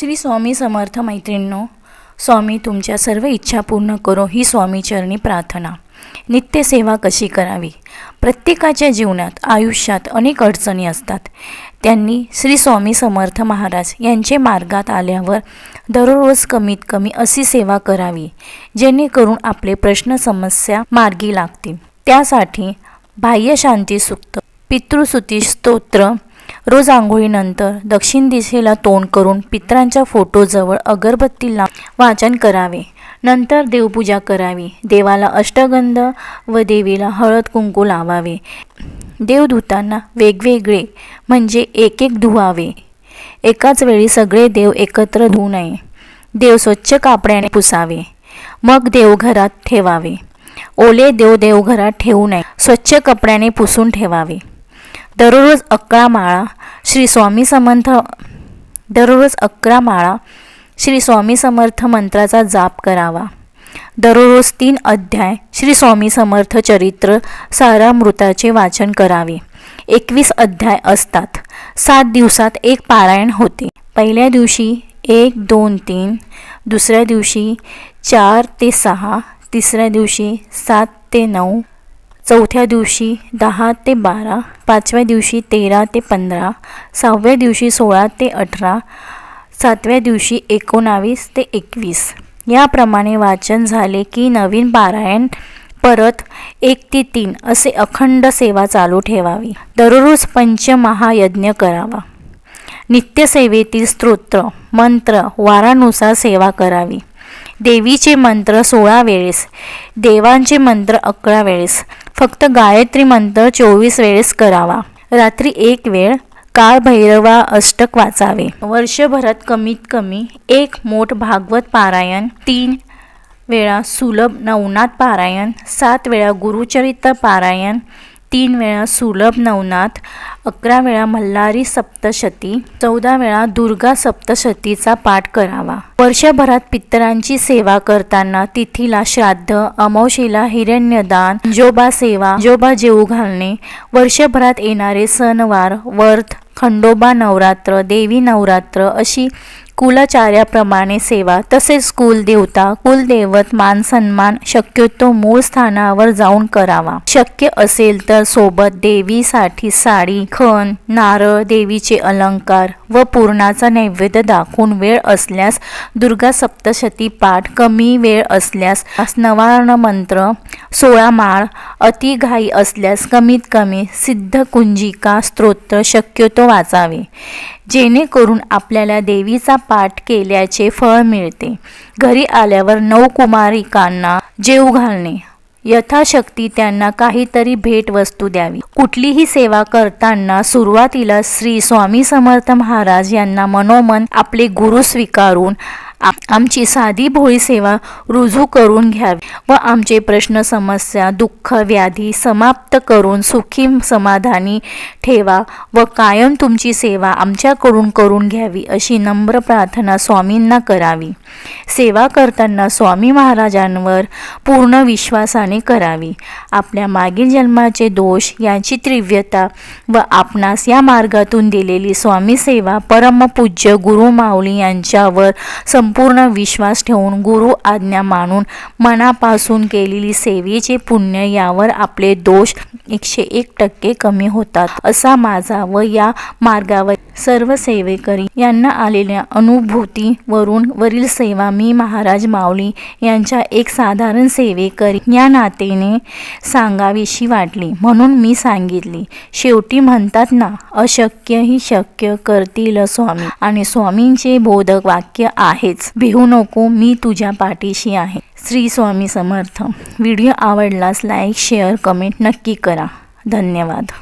श्री स्वामी समर्थ मैत्रिणींनो स्वामी तुमच्या सर्व इच्छा पूर्ण करो ही स्वामीचरणी प्रार्थना. नित्यसेवा कशी करावी? प्रत्येकाच्या जीवनात आयुष्यात अनेक अडचणी असतात. त्यांनी श्री स्वामी समर्थ महाराज यांचे मार्गात आल्यावर दररोज कमीत कमी अशी सेवा करावी जेणेकरून आपले प्रश्न समस्या मार्गी लागतील. त्यासाठी बाह्य शांती सुक्त पितृसुती स्तोत्र रोज आंघोळीनंतर दक्षिण दिशेला तोंड करून पितरांच्या फोटोजवळ अगरबत्ती ला वाचन करावे. नंतर देवपूजा करावी. देवाला अष्टगंध व देवीला हळद कुंकू लावावे. देवदूतांना वेगवेगळे म्हणजे एक एक धुवावे. एकाच वेळी सगळे देव एकत्र धुवू नये. देव स्वच्छ कापड्याने पुसावे. मग देवघरात ठेवावे. ओले देव देवघरात ठेवू नये. स्वच्छ कपड्याने पुसून ठेवावे. दररोज अकरा माळा श्री स्वामी समर्थ दररोज अकरा माळा श्री स्वामी समर्थ मंत्राचा जाप करावा. दररोज तीन अध्याय श्री स्वामी समर्थ चरित्र सारामृताचे वाचन करावे. एकवीस अध्याय असतात. सात दिवसात एक पारायण होते. पहिल्या दिवशी एक दोन तीन दुसऱ्या दिवशी चार ते सहा तिसऱ्या दिवशी सात ते नऊ चौथ्या दिवशी दहा ते बारा पाचव्या दिवशी तेरा ते पंधरा सहाव्या दिवशी सोळा ते अठरा सातव्या दिवशी एकोणावीस ते एकवीस. याप्रमाणे वाचन झाले की नवीन पारायण परत एक ते तीन असे अखंड सेवा चालू ठेवावी. दररोज पंचमहायज्ञ करावा. नित्यसेवेतील स्तोत्र मंत्र वारानुसार सेवा करावी. देवीचे मंत्र सोळा वेळेस देवांचे मंत्र अकरा वेळेस फक्त गायत्री मंत्र चोवीस वेळेस करावा. रात्री एक वेळ काळ भैरवा अष्टक वाचावे. वर्षभरात कमीत कमी एक मोठ भागवत पारायण तीन वेळा सुलभ नवनाथ पारायण सात वेळा गुरुचरित्र पारायण तीन वेळा सुलभ नवनाथ अकरा वेळा मल्हारी सप्तशती चौदा वेळा दुर्गा सप्तशतीचा पाठ करावा. वर्षभरात पितरांची सेवा करताना तिथीला श्राद्ध अमावशीला हिरण्यदान जोबा सेवा जोबा जेऊ घालणे वर्षभरात येणारे सणवार वर्थ खंडोबा नवरात्र देवी नवरात्र अशी कुलाचार्याप्रमाणे सेवा तसेच कुलदेवता कुलदैवत मान सन्मान शक्यतो मूळ स्थानावर जाऊन करावा. शक्य असेल तर सोबत देवीसाठी साडी खण नारळ देवीचे अलंकार व पूर्णाचा नैवेद्य दाखवून वेळ असल्यास दुर्गा सप्तशती पाठ कमी वेळ असल्यास नवार्ण मंत्र सोळा माळ अतिघाई असल्यास कमीत कमी सिद्ध कुंजिका स्तोत्र शक्यतो वाचावे. जेणेकरून आपल्याला देवीचा पाठ केल्याचे फळ मिळते. घरी आल्यावर नऊ कुमारिकांना जेव घालणे. यथाशक्ती त्यांना काहीतरी भेटवस्तू द्यावी. कुठलीही सेवा करताना सुरुवातीला श्री स्वामी समर्थ महाराज यांना मनोमन आपले गुरु स्वीकारून आमची साधी भोळी सेवा रुजू करून घ्यावी व आमचे प्रश्न समस्या दुःख व्याधी समाप्त करून सुखी समाधानी ठेवा व कायम तुमची सेवा आमच्याकडून करून घ्यावी अशी नम्र प्रार्थना स्वामींना करावी. सेवा करताना स्वामी महाराजांवर पूर्ण विश्वासाने करावी. आपल्या मागील जन्माचे दोष यांची तीव्रता व आपणास या मार्गातून दिलेली स्वामी सेवा परमपूज्य गुरु माऊली यांच्यावर संपूर्ण विश्वास ठेवून गुरु आज्ञा मानून मनापासून केलेली सेवेचे पुण्य यावर आपले दोष एकशे एक टक्के कमी होतात. असा माझा व या मार्गावर सर्व सेवेकरी यांना आलेल्या अनुभूतीवरून वरील सेवा मी महाराज माऊली यांच्या एक साधारण सेवेकरी या नातेने सांगावीशी वाटली. म्हणून मी सांगितली शेवटी म्हणतात ना अशक्य ही शक्य करतील स्वामी. आणि स्वामींचे बोधक वाक्य आहेच भिवू नको मी तुझ्या पाठीशी आहे. श्री स्वामी समर्थ. व्हिडिओ आवडलास लाईक शेअर कमेंट नक्की करा. धन्यवाद.